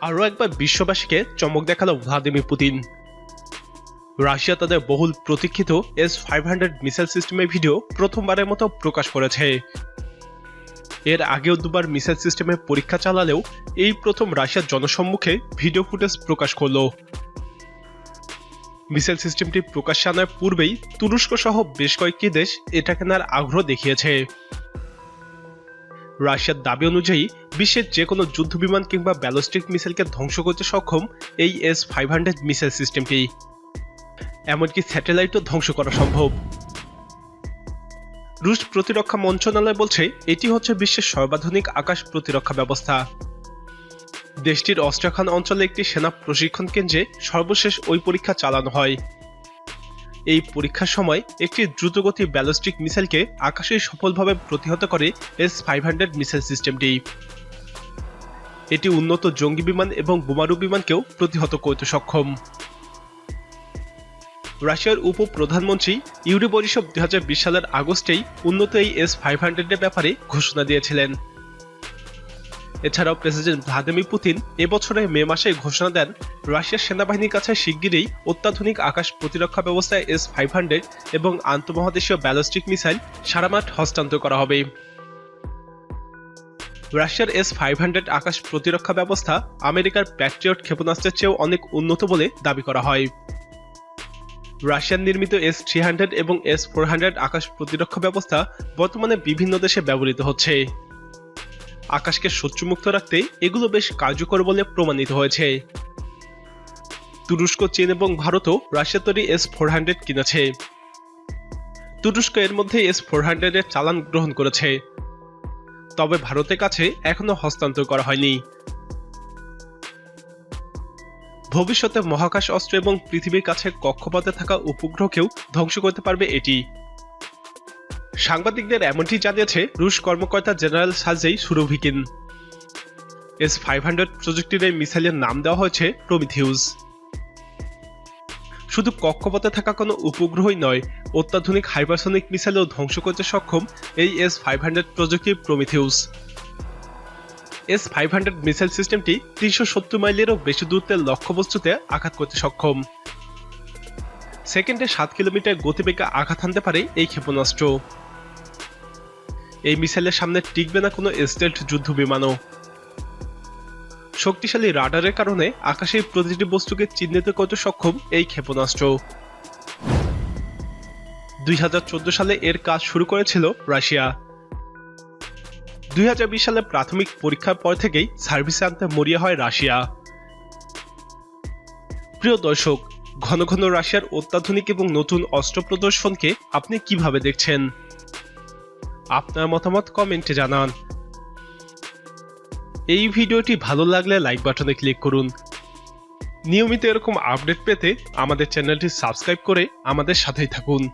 আরও একবার বিশ্ববাসীকে চমক দেখাল ভ্লাদিমির পুতিন। রাশিয়া তাদের বহুল প্রতীক্ষিত এস ফাইভ হান্ড্রেড মিসাইল সিস্টেমের ভিডিও প্রথমবারের মতো প্রকাশ করেছে। এর আগেও দুবার মিসাইল সিস্টেমের পরীক্ষা চালালেও এই প্রথম রাশিয়ার জনসম্মুখে ভিডিও ফুটেজ প্রকাশ করল। মিসাইল সিস্টেমটি প্রকাশ্যে আনার পূর্বেই তুরস্ক সহ বেশ কয়েকটি দেশ এটা কেনার আগ্রহ দেখিয়েছে। রাশিয়ার দাবি অনুযায়ী বিশ্বের যে কোনো যুদ্ধ বিমান কিংবা ব্যালিস্টিক মিসাইলকে ধ্বংস করতে সক্ষম এই এস ফাইভ হান্ড্রেড মিসাইল সিস্টেমটি। এমনকি স্যাটেলাইটও ধ্বংস করা সম্ভব। রুশ প্রতিরক্ষা মন্ত্রণালয় বলছে, এটি হচ্ছে বিশ্বের সর্বাধুনিক আকাশ প্রতিরক্ষা ব্যবস্থা। দেশটির অস্ট্রাখান অঞ্চলে একটি সেনা প্রশিক্ষণ কেন্দ্রে সর্বশেষ ওই পরীক্ষা চালানো হয়। এই পরীক্ষার সময় একটি দ্রুতগতি ব্যালিস্টিক মিসাইলকে আকাশে সফলভাবে প্রতিহত করে এস ফাইভ হান্ড্রেড মিসাইল সিস্টেমটি। এটি উন্নত জঙ্গি বিমান এবং বোমারু বিমানকেও প্রতিহত করতে সক্ষম। রাশিয়ার উপ প্রধানমন্ত্রী ইউরি বরিসভ দুই সালের আগস্টেই উন্নত এই এস ফাইভ হান্ড্রেডের ব্যাপারে ঘোষণা দিয়েছিলেন। এছাড়াও প্রেসিডেন্ট ভ্লাদিমির পুতিন এবছরের মে মাসে ঘোষণা দেন, রাশিয়ার সেনাবাহিনীর কাছে শিগগিরই অত্যাধুনিক আকাশ প্রতিরক্ষা ব্যবস্থা এস ফাইভ হান্ড্রেড এবং আন্তঃমহাদেশীয় ব্যালিস্টিক মিসাইল সারামাঠ হস্তান্তর করা হবে। রাশিয়ার এস ফাইভ হান্ড্রেড আকাশ প্রতিরক্ষা ব্যবস্থা আমেরিকার প্যাট্রিয়ট ক্ষেপণাস্ত্রের চেয়েও অনেক উন্নত বলে দাবি করা হয়। রাশিয়ান নির্মিত এস থ্রি হান্ড্রেড এবং এস ফোর হান্ড্রেড আকাশ প্রতিরক্ষা ব্যবস্থা বর্তমানে বিভিন্ন দেশে ব্যবহৃত হচ্ছে। আকাশকে শত্রুমুক্ত রাখতে এগুলো বেশ কার্যকর বলে প্রমাণিত হয়েছে। তুরস্ক, চীন এবং ভারতও রাশিয়া তৈরি এস ফোর হান্ড্রেড কিনেছে। তুরস্ক এর মধ্যে এস ফোর হান্ড্রেডের চালান গ্রহণ করেছে। তবে ভারতের কাছে এখনও হস্তান্তর করা হয়নি। ভবিষ্যতে মহাকাশ অস্ত্র এবং পৃথিবীর কাছে কক্ষপথে থাকা উপগ্রহকেও ধ্বংস করতে পারবে এটি। সাংবাদিকদের এমনটি জানিয়েছে, রুশ কর্মকর্তা জেনারেল সাজেই সুরভিকিন। এস ফাইভ হান্ড্রেড প্রযুক্তির এই মিসাইলের নাম দেওয়া হয়েছে প্রমিথিউস। শুধু কক্ষপথে থাকা কোনো উপগ্রহই নয়, অত্যাধুনিক হাইপারসনিক মিসাইলও ধ্বংস করতে সক্ষম এই এস ফাইভ হান্ড্রেড প্রযুক্তির Prometheus. S five hundred missile সিস্টেমটি তিনশো সত্তর মাইলেরও বেশি দূরত্বের লক্ষ্যবস্তুতে আঘাত করতে সক্ষম। সেকেন্ডে সাত কিলোমিটার গতিবেগে আঘাত হানতে পারে এই ক্ষেপণাস্ত্র। এই মিসাইলের সামনে টিকবে না কোনো স্টেলথ যুদ্ধ বিমানও। শক্তিশালী রাডারের কারণে আকাশের প্রতিটি বস্তুকে চিহ্নিত করতে সক্ষম এই ক্ষেপণাস্ত্র। দুই হাজার চোদ্দ সালে এর কাজ শুরু করেছিল রাশিয়া। দুই হাজার বিশ সালে প্রাথমিক পরীক্ষার পর থেকেই সার্ভিসে আনতে মরিয়া হয় রাশিয়া। প্রিয় দর্শক, ঘন ঘন রাশিয়ার অত্যাধুনিক এবং নতুন অস্ত্র প্রদর্শনকে আপনি কীভাবে দেখছেন? আপনার মতামত কমেন্টে জানান। এই ভিডিওটি ভালো লাগলে লাইক বাটনে ক্লিক করুন। নিয়মিত এরকম আপডেট পেতে আমাদের চ্যানেলটি সাবস্ক্রাইব করে আমাদের সাথেই থাকুন।